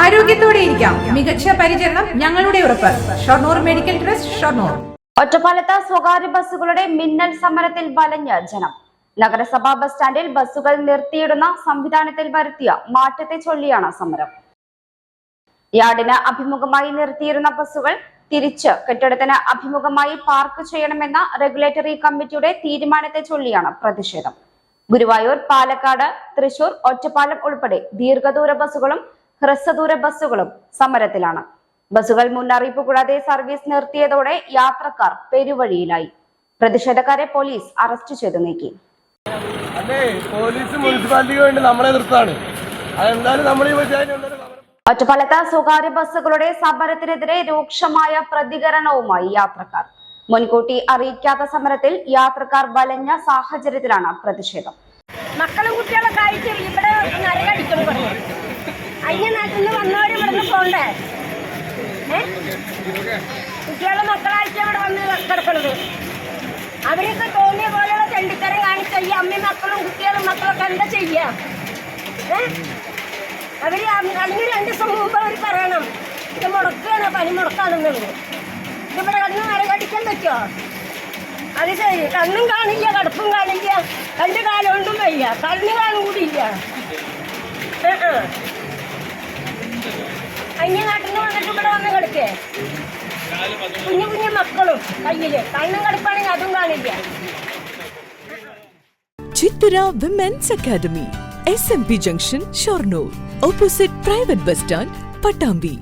ആരോഗ്യത്തോടെ ഇരിക്കാം. മികച്ച പരിചരണം ഞങ്ങളുടെ ഉറപ്പ്. Shoranur medical trust Shoranur. ഒറ്റപ്പാലത്ത് സ്വകാര്യ ബസ്സുകളുടെ മിന്നൽ സമരത്തിൽ വലഞ്ഞ ജനം. നഗരസഭാ ബസ് സ്റ്റാൻഡിൽ ബസ്സുകൾ നിർത്തിയിടുന്ന സംവിധാനത്തിൽ വരുത്തിയ മാറ്റത്തെ ചൊല്ലിയാണ് സമരം. യാർഡിന് അഭിമുഖമായി നിർത്തിയിരുന്ന ബസ്സുകൾ തിരിച്ച് കെട്ടിടത്തിന് അഭിമുഖമായി പാർക്ക് ചെയ്യണമെന്ന റെഗുലേറ്ററി കമ്മിറ്റിയുടെ തീരുമാനത്തെ ചൊല്ലിയാണ് പ്രതിഷേധം. ഗുരുവായൂർ പാലക്കാട് തൃശൂർ ഒറ്റപ്പാലം ഉൾപ്പെടെ ദീർഘദൂര ബസ്സുകളും ഹ്രസ്വദൂര ബസ്സുകളും സമരത്തിലാണ്. ബസ്സുകൾ മുന്നറിയിപ്പ് കൂടാതെ സർവീസ് നിർത്തിയതോടെ യാത്രക്കാർ പെരുവഴിയിലായി. പ്രതിഷേധക്കാരെ പോലീസ് അറസ്റ്റ് ചെയ്തു നീക്കി. അല്ലേ പോലീസ് മുനിസിപ്പാലിറ്റിക്ക് വേണ്ടി നമ്മളെ നിർത്താണ് ഒറ്റപ്പാലത്ത് സ്വകാര്യ ബസ്സുകളുടെ സമരത്തിനെതിരെ രൂക്ഷമായ പ്രതികരണവുമായി യാത്രക്കാർ. മുൻകൂട്ടി അറിയിക്കാത്ത സമരത്തിൽ യാത്രക്കാർ വലഞ്ഞ സാഹചര്യത്തിലാണ് പ്രതിഷേധം. മക്കളും കുട്ടികളൊക്കെ ആയിട്ട് ഇവിടെ നരകടിക്കണം പോണ്ടേ കുട്ടികളെ മക്കളായിട്ട് ഇവിടെ വന്ന് കിടക്കണത്. അവരൊക്കെ തോന്നിയ പോലെയുള്ള ചെണ്ടിത്തരം കാണിച്ച അമ്മയും മക്കളും കുട്ടികളും മക്കളൊക്കെ എന്താ ചെയ്യാ? ഏ? അവർ അതിന് രണ്ട് ദിവസം മുമ്പ് അവർ പറയണം ഇത് മുടക്കുകയാണ് പനി മുടക്കാണെന്നുള്ളത്. ഇതിവിടെ കണ്ണ് മരകടിക്കാൻ പറ്റുമോ അത് ശരി. കണ്ണും കാണില്ല കടുപ്പും കാണില്ല. രണ്ട് കാലം കൊണ്ടും വയ്യ. കണ്ണ് കാണും കൂടിയില്ല അന്യ നാട്ടിൽ നിന്ന് വന്നിട്ട് ഇവിടെ വന്ന് കളിക്കേ കുഞ്ഞു കുഞ്ഞു മക്കളും കയ്യിൽ. കണ്ണും കടുപ്പാണെങ്കിൽ അതും കാണില്ല. Chithara women's academy S M P junction Shoranur opposite private bus stand Pattambi